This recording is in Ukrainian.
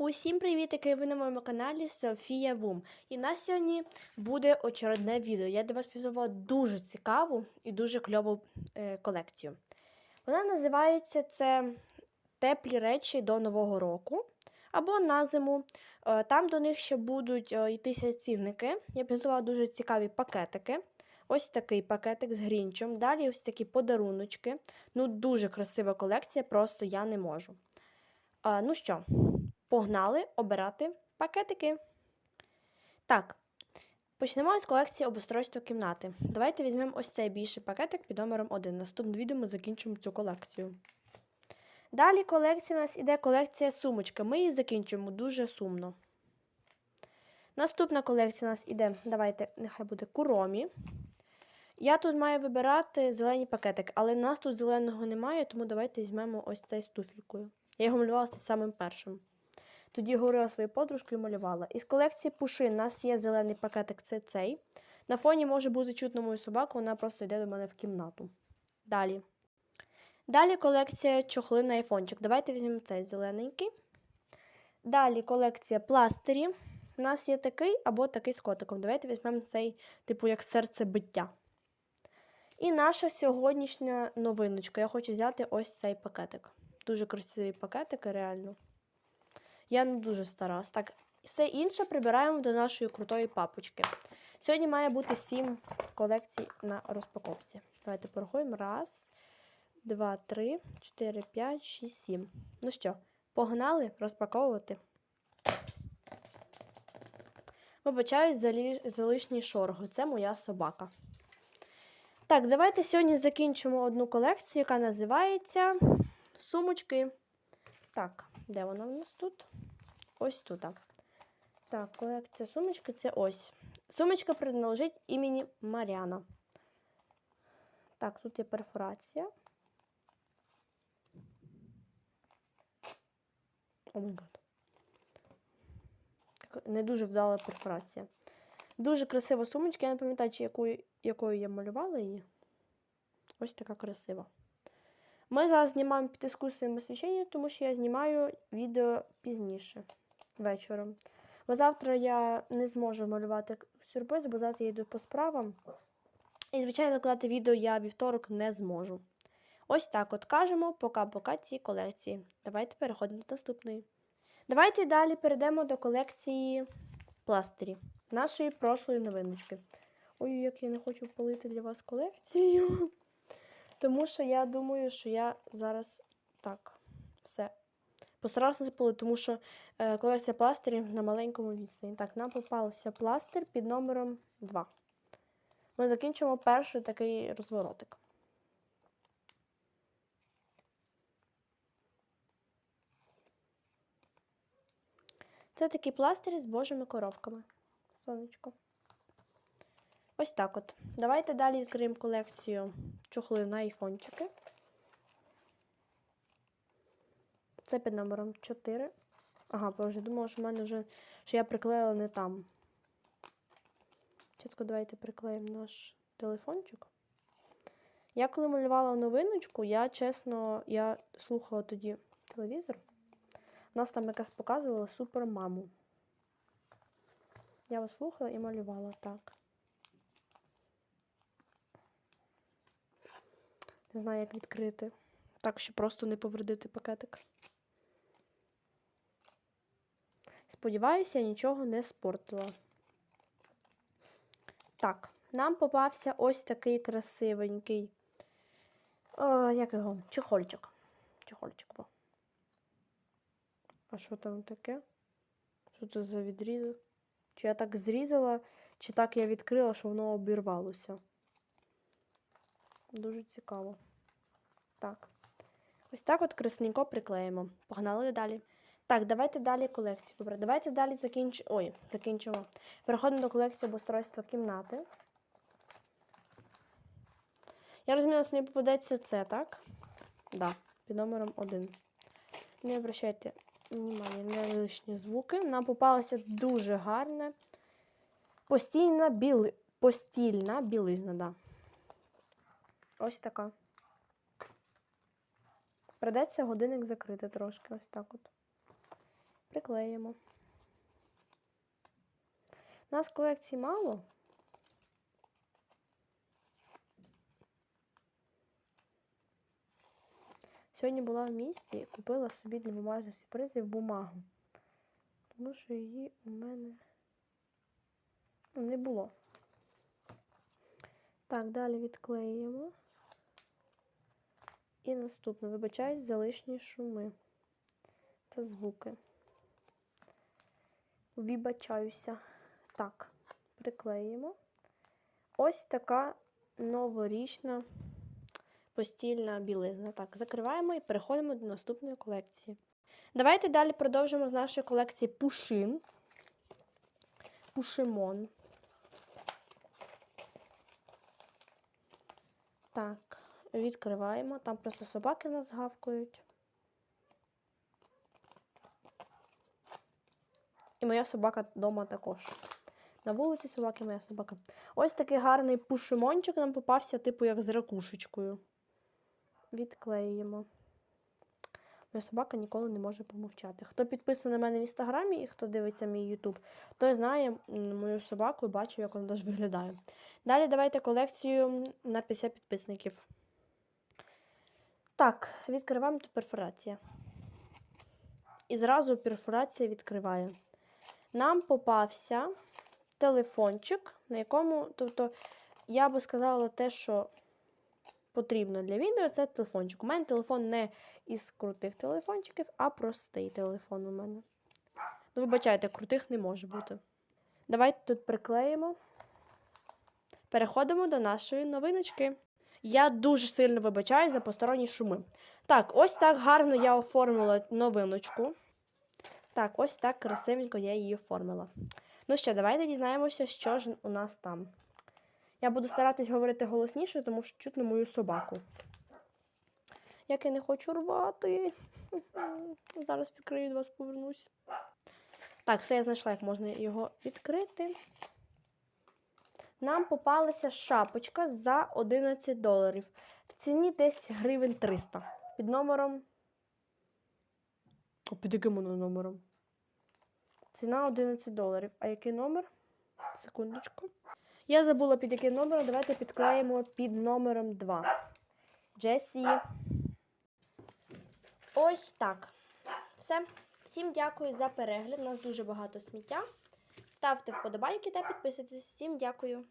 Усім привітики! Ви на моєму каналі Софія Бум. І на сьогодні буде очередне відео. Я для вас підготувала дуже цікаву і дуже кльову е, колекцію. Вона називається це Теплі речі до Нового року або на зиму. Е, там до них ще будуть е, йтися цінники. Я підготувала дуже цікаві пакетики. Ось такий пакетик з грінчем. Далі ось такі подаруночки. Ну, дуже красива колекція, просто я не можу. А, ну що, погнали обирати пакетики. Так, почнемо з колекції обустройства кімнати. Давайте візьмемо ось цей більший пакетик під номером 1. Наступним відео ми закінчимо цю колекцію. Далі колекція у нас іде колекція сумочки. Ми її закінчимо дуже сумно. Наступна колекція у нас іде, давайте, нехай буде куромі. Я тут маю вибирати зелені пакетики, але нас тут зеленого немає, тому давайте візьмемо ось цей з туфелькою. Я його малювала з самим першим. Тоді говорила своєю подружкою і малювала. Із колекції пушин у нас є зелений пакетик, це цей. На фоні може бути чутно мою собаку, вона просто йде до мене в кімнату. Далі. Далі колекція чохли на айфончик. Давайте візьмемо цей зелененький. Далі колекція пластирів. У нас є такий або такий з котиком. Давайте візьмемо цей, типу, як серцебиття. І наша сьогоднішня новиночка. Я хочу взяти ось цей пакетик. Дуже красиві пакетики, реально. Я не дуже старалась. Так, все інше прибираємо до нашої крутої папочки. Сьогодні має бути 7 колекцій на розпаковці. Давайте порахуємо. Раз, два, три, чотири, п'ять, шість, сім. Ну що, погнали розпаковувати. Вибачаюсь за, лі... за лишній шоргу. Це моя собака. Так, давайте сьогодні закінчимо одну колекцію, яка називається Сумочки. Так, де вона в нас тут? Ось тут. Так, колекція сумочки це ось. Сумочка принадлежить імені Маріана. Так, тут є перфорація. О май гад. Не дуже вдала перфорація. Дуже красива сумочка. Я не пам'ятаю, чи якою, якою я малювала її. Ось така красива. Ми зараз знімаємо під іскусственним освіщенням, тому що я знімаю відео пізніше вечором. Бо завтра я не зможу малювати сюрприз, бо завтра я йду по справам. І, звичайно, накладати відео я вівторок не зможу. Ось так от кажемо пока-пока цій колекції. Давайте переходимо до наступної. Давайте далі перейдемо до колекції пластирів нашої прошлої новиночки. Ой, як я не хочу палити для вас колекцію. Тому що я думаю, що я зараз так, все. Постарався запалити, тому що е, колекція пластирів на маленькому відстані. Так, нам попався пластир під номером 2. Ми закінчимо перший такий розворотик. Це такі пластирі з божими коровками. Сонечко. Ось так от. Давайте далі відкриємо колекцію чохли на айфончики. Це під номером 4. Ага, бо вже думала, що в мене вже що я приклеїла не там. Чітко давайте приклеїмо наш телефончик. Я коли малювала новиночку, я чесно, я слухала тоді телевізор. У нас там якась показувала супермаму. Я вас слухала і малювала так. Не знаю, як відкрити. Так, щоб просто не повредити пакетик. Сподіваюся, я нічого не спортила. Так, нам попався ось такий красивенький. О, як його? Чехольчик. Чехольчик. Во. А що там таке? Що це за відрізок? Чи я так зрізала, чи так я відкрила, що воно обірвалося. Дуже цікаво. Так. Ось так от красненько приклеїмо. Погнали далі. Так, давайте далі колекцію. Добре, давайте далі закінч... Ой, закінчимо. Переходимо до колекції обустройства кімнати. Я розумію, що мені попадеться це, так? Да, під номером 1. Не обращайте внимання на лишні звуки. Нам попалася дуже гарна постільна біли... постільна білизна, да. Ось така. Придеться годинник закрити трошки, ось так от. Приклеїмо. Нас колекції мало. Сьогодні була в місті і купила собі для бумажних сюрпризів бумагу. Тому що її у мене ну, не було. Так, далі відклеїмо. І наступне. Вибачаюсь за лишні шуми та звуки. Вибачаюся. Так, приклеїмо. Ось така новорічна постільна білизна. Так, закриваємо і переходимо до наступної колекції. Давайте далі продовжимо з нашої колекції пушин. Пушимон. Так, відкриваємо. Там просто собаки нас гавкають. Моя собака вдома також. На вулиці собаки, моя собака. Ось такий гарний пушимончик нам попався, типу, як з ракушечкою. Відклеїмо. Моя собака ніколи не може помовчати. Хто підписаний на мене в інстаграмі і хто дивиться мій Ютуб, той знає мою собаку і бачив, як вона теж виглядає. Далі давайте колекцію на 50 підписників. Так, відкриваємо тут перфорація. І зразу перфорація відкриває. Нам попався телефончик, на якому, тобто, я би сказала те, що потрібно для відео, це телефончик. У мене телефон не із крутих телефончиків, а простий телефон у мене. Ну, вибачайте, крутих не може бути. Давайте тут приклеїмо. Переходимо до нашої новиночки. Я дуже сильно вибачаю за посторонні шуми. Так, ось так гарно я оформила новиночку. Так, ось так красивенько я її оформила. Ну що, давайте дізнаємося, що ж у нас там. Я буду старатись говорити голосніше, тому що чутно мою собаку. Як я не хочу рвати. Зараз відкрию до вас, повернусь. Так, все я знайшла, як можна його відкрити. Нам попалася шапочка за 11 доларів. В ціні десь гривень 300. Під номером. О, під яким воно номером? Ціна 11 доларів. А який номер? Секундочку. Я забула під яким номером. Давайте підклеїмо під номером 2. Джесі. Ось так. Все. Всім дякую за перегляд. У нас дуже багато сміття. Ставте вподобайки та підписуйтесь. Всім дякую.